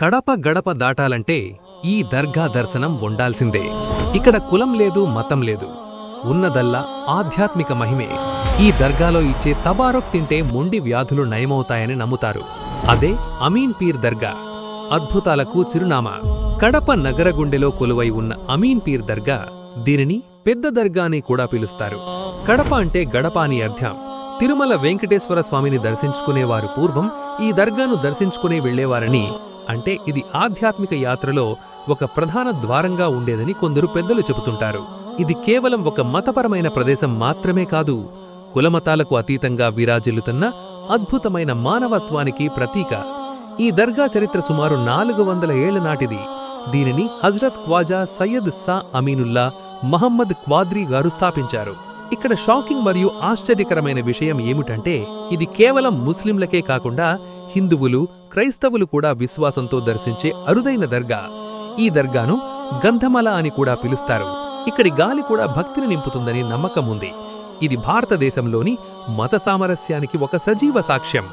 కడప గడప దాటాలంటే ఈ దర్గా దర్శనం ఉండాల్సిందే. ఇక్కడ కులం లేదు మతం లేదు. ఉన్నదల్లా ఆధ్యాత్మిక మహిమే. ఈ దర్గాలో ఇచ్చే తబారొక్ తింటే మొండి వ్యాధులు నయమవుతాయని నమ్ముతారు. అదే అమీన్ పీర్ దర్గా. అద్భుతాలకు చిరునామా. కడప నగర గుండెలో కొలువై ఉన్న అమీన్ పీర్ దర్గా దీనిని పెద్ద దర్గా అని కూడా పిలుస్తారు. కడప అంటే గడప అని అర్థం. తిరుమల వెంకటేశ్వర స్వామిని దర్శించుకునేవారు పూర్వం ఈ దర్గాను దర్శించుకునే వెళ్ళేవారని అంటే ఇది ఆధ్యాత్మిక యాత్రలో ఒక ప్రధాన ద్వారంగా ఉండేదని కొందరు పెద్దలు చెబుతుంటారు. ఇది కేవలం ఒక మతపరమైన ప్రదేశం మాత్రమే కాదు కులమతాలకు అతీతంగా విరాజిల్లుతున్న అద్భుతమైన మానవత్వానికి ప్రతీక. ఈ దర్గా చరిత్ర సుమారు నాలుగు వందల ఏళ్ళ నాటిది. దీనిని హజ్రత్ ఖ్వాజా సయ్యద్ సా అమీనుల్లా మహమ్మద్ క్వాద్రీ గారు స్థాపించారు. ఇక్కడ షాకింగ్ మరియు ఆశ్చర్యకరమైన విషయం ఏమిటంటే ఇది కేవలం ముస్లింలకే కాకుండా హిందువులు క్రైస్తవులు కూడా విశ్వాసంతో దర్శించే అరుదైన దర్గా. ఈ దర్గాను గంధమల అని కూడా పిలుస్తారు. ఇక్కడి గాలి కూడా భక్తిని నింపుతుందని నమ్మకం ఉంది. ఇది భారతదేశంలోని మత సామరస్యానికి ఒక సజీవ సాక్ష్యం.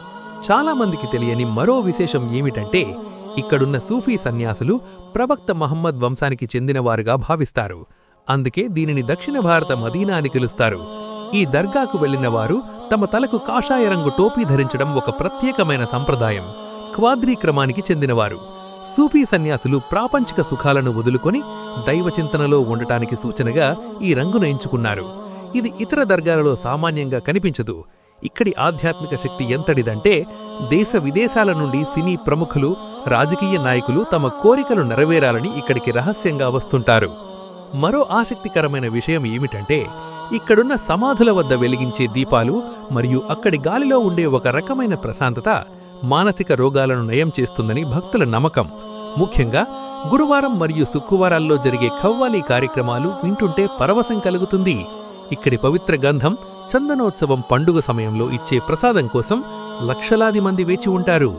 చాలామందికి తెలియని మరో విశేషం ఏమిటంటే ఇక్కడున్న సూఫీ సన్యాసులు ప్రవక్త మహమ్మద్ వంశానికి చెందినవారుగా భావిస్తారు. అందుకే దీనిని దక్షిణ భారత మదీనా అని పిలుస్తారు. ఈ దర్గాకు వెళ్ళిన వారు తమ తలకు కాషాయ రంగు టోపీ ధరించడం ఒక ప్రత్యేకమైన సంప్రదాయం. క్వాద్రీ క్రమానికి చెందినవారు. సూఫీ సన్యాసులు ప్రాపంచిక సుఖాలను వదులుకొని దైవచింతనలో ఉండటానికి సూచనగా ఈ రంగును ఎంచుకున్నారు. ఇది ఇతర దర్గాలలో సామాన్యంగా కనిపించదు. ఇక్కడి ఆధ్యాత్మిక శక్తి ఎంతటిదంటే దేశ విదేశాల నుండి సినీ ప్రముఖులు రాజకీయ నాయకులు తమ కోరికలు నెరవేరాలని ఇక్కడికి రహస్యంగా వస్తుంటారు. మరో ఆసక్తికరమైన విషయం ఏమిటంటే ఇక్కడున్న సమాధుల వద్ద వెలిగించే దీపాలు మరియు అక్కడి గాలిలో ఉండే ఒక రకమైన ప్రశాంతత మానసిక రోగాలను నయం చేస్తుందని భక్తుల నమ్మకం. ముఖ్యంగా గురువారం మరియు శుక్రవారాల్లో జరిగే ఖవ్వాలి కార్యక్రమాలు వింటుంటే పరవశం కలుగుతుంది. ఇక్కడి పవిత్ర గంధం చందనోత్సవం పండుగ సమయంలో ఇచ్చే ప్రసాదం కోసం లక్షలాది మంది వేచి ఉంటారు.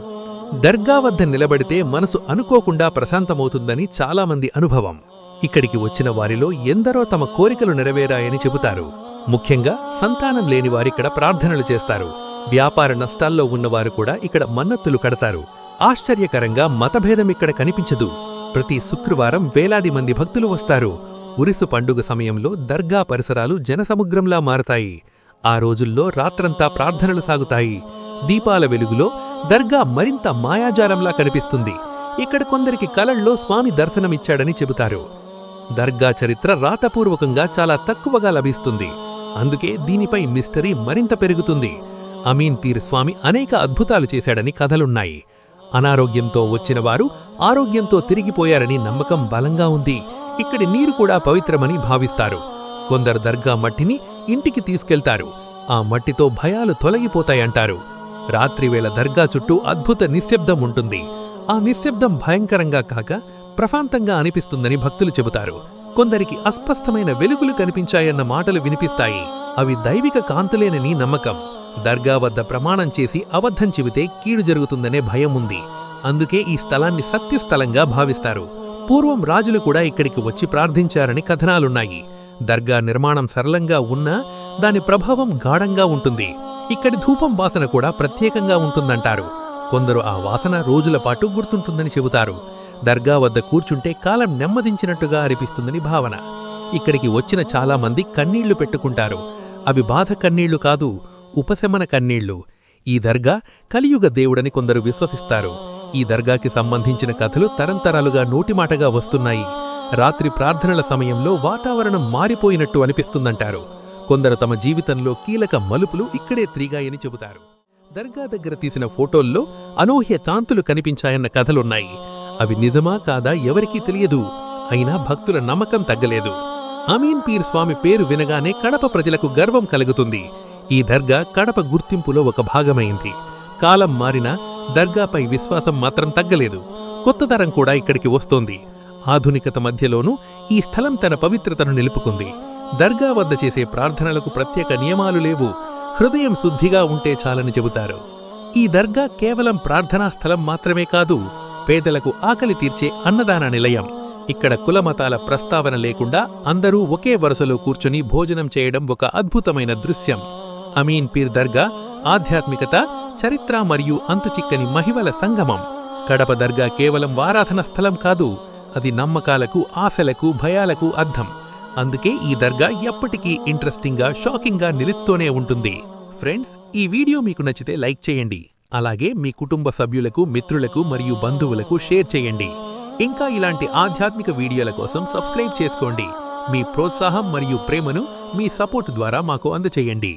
దర్గా వద్ద నిలబడితే మనసు అనుకోకుండా ప్రశాంతమవుతుందని చాలామంది అనుభవం. ఇక్కడికి వచ్చిన వారిలో ఎందరో తమ కోరికలు నెరవేరాయని చెబుతారు. ముఖ్యంగా సంతానం లేని వారిక్కడ ప్రార్థనలు చేస్తారు. వ్యాపార నష్టాల్లో ఉన్నవారు కూడా ఇక్కడ మన్నత్తులు కడతారు. ఆశ్చర్యకరంగా మతభేదం ఇక్కడ కనిపించదు. ప్రతి శుక్రవారం వేలాది మంది భక్తులు వస్తారు. ఉరిసు పండుగ సమయంలో దర్గా పరిసరాలు జనసముద్రంలా మారతాయి. ఆ రోజుల్లో రాత్రంతా ప్రార్థనలు సాగుతాయి. దీపాల వెలుగులో దర్గా మరింత మాయాజాలంలా కనిపిస్తుంది. ఇక్కడ కొందరికి కలల్లో స్వామి దర్శనమిచ్చాడని చెబుతారు. దర్గా చరిత్ర రాతపూర్వకంగా చాలా తక్కువగా లభిస్తుంది. అందుకే దీనిపై మిస్టరీ మరింత పెరుగుతుంది. అమీన్ పీర్ స్వామి అనేక అద్భుతాలు చేశాడని కథలున్నాయి. అనారోగ్యంతో వచ్చిన వారు ఆరోగ్యంతో తిరిగిపోయారని నమ్మకం బలంగా ఉంది. ఇక్కడి నీరు కూడా పవిత్రమని భావిస్తారు. కొందరు దర్గా మట్టిని ఇంటికి తీసుకెళ్తారు. ఆ మట్టితో భయాలు తొలగిపోతాయంటారు. రాత్రివేళ దర్గా చుట్టూ అద్భుత నిశ్శబ్దం ఉంటుంది. ఆ నిశ్శబ్దం భయంకరంగా కాక ప్రశాంతంగా అనిపిస్తుందని భక్తులు చెబుతారు. కొందరికి అస్పష్టమైన వెలుగులు కనిపించాయన్న మాటలు వినిపిస్తాయి. అవి దైవిక కాంతులేనని నమ్మకం. దర్గా వద్ద ప్రమాణం చేసి అబద్ధం చెబితే కీడు జరుగుతుందనే భయం ఉంది. అందుకే ఈ స్థలాన్ని సత్యస్థలంగా భావిస్తారు. పూర్వం రాజులు కూడా ఇక్కడికి వచ్చి ప్రార్థించారని కథనాలున్నాయి. దర్గా నిర్మాణం సరళంగా ఉన్నా దాని ప్రభావం గాఢంగా ఉంటుంది. ఇక్కడి ధూపం వాసన కూడా ప్రత్యేకంగా ఉంటుందంటారు. కొందరు ఆ వాసన రోజుల పాటు గుర్తుంటుందని చెబుతారు. దర్గా వద్ద కూర్చుంటే కాలం నెమ్మదించినట్టుగా అనిపిస్తుందని భావన. ఇక్కడికి వచ్చిన చాలా మంది కన్నీళ్ళు పెట్టుకుంటారు. అవి బాధ కన్నీళ్ళు కాదు ఉపశమన కన్నీళ్ళు. ఈ దర్గా కలియుగ దేవుడని కొందరు విశ్వసిస్తారు. ఈ దర్గాకి సంబంధించిన కథలు తరంతరాలుగా నోటిమాటగా వస్తున్నాయి. రాత్రి ప్రార్థనల సమయంలో వాతావరణం మారిపోయినట్టు అనిపిస్తుందంటారు. కొందరు తమ జీవితంలో కీలక మలుపులు ఇక్కడే తిరిగాయని చెబుతారు. దర్గా దగ్గర తీసిన ఫోటోల్లో అనూహ్య కాంతులు కనిపించాయన్న కథలున్నాయి. అవి నిజమా కాదా ఎవరికీ తెలియదు. అయినా భక్తుల నమ్మకం తగ్గలేదు. అమీన్ పీర్ స్వామి పేరు వినగానే కడప ప్రజలకు గర్వం కలుగుతుంది. ఈ దర్గా కడప గుర్తింపులో ఒక భాగమైంది. కాలం మారినా దర్గాపై విశ్వాసం మాత్రం తగ్గలేదు. కొత్త తరం కూడా ఇక్కడికి వస్తోంది. ఆధునికత మధ్యలోనూ ఈ స్థలం తన పవిత్రతను నిలుపుకుంది. దర్గా వద్ద చేసే ప్రార్థనలకు ప్రత్యేక నియమాలు లేవు. హృదయం శుద్ధిగా ఉంటే చాలని చెబుతారు. ఈ దర్గా కేవలం ప్రార్థనా స్థలం మాత్రమే కాదు పేదలకు ఆకలి తీర్చే అన్నదాన నిలయం. ఇక్కడ కులమతాల ప్రస్తావన లేకుండా అందరూ ఒకే వరుసలో కూర్చుని భోజనం చేయడం ఒక అద్భుతమైన దృశ్యం. అమీన్ పీర్ దర్గా ఆధ్యాత్మికత చరిత్ర మరియు అంతుచిక్కని మహిమల సంగమం. కడప దర్గా కేవలం వారాధన స్థలం కాదు అది నమ్మకాలకు ఆశలకు భయాలకు అర్థం అందుకే ఈ దర్గా ఎప్పటికీ ఇంట్రెస్టింగ్గా షాకింగ్గా నిలుస్తూనే ఉంటుంది. ఫ్రెండ్స్ ఈ వీడియో మీకు నచ్చితే లైక్ చేయండి. అలాగే మీ కుటుంబ సభ్యులకు మిత్రులకు మరియు బంధువులకు షేర్ చేయండి. ఇంకా ఇలాంటి ఆధ్యాత్మిక వీడియోల కోసం సబ్స్క్రైబ్ చేసుకోండి. మీ ప్రోత్సాహం మరియు ప్రేమను మీ సపోర్ట్ ద్వారా మాకు అందచేయండి.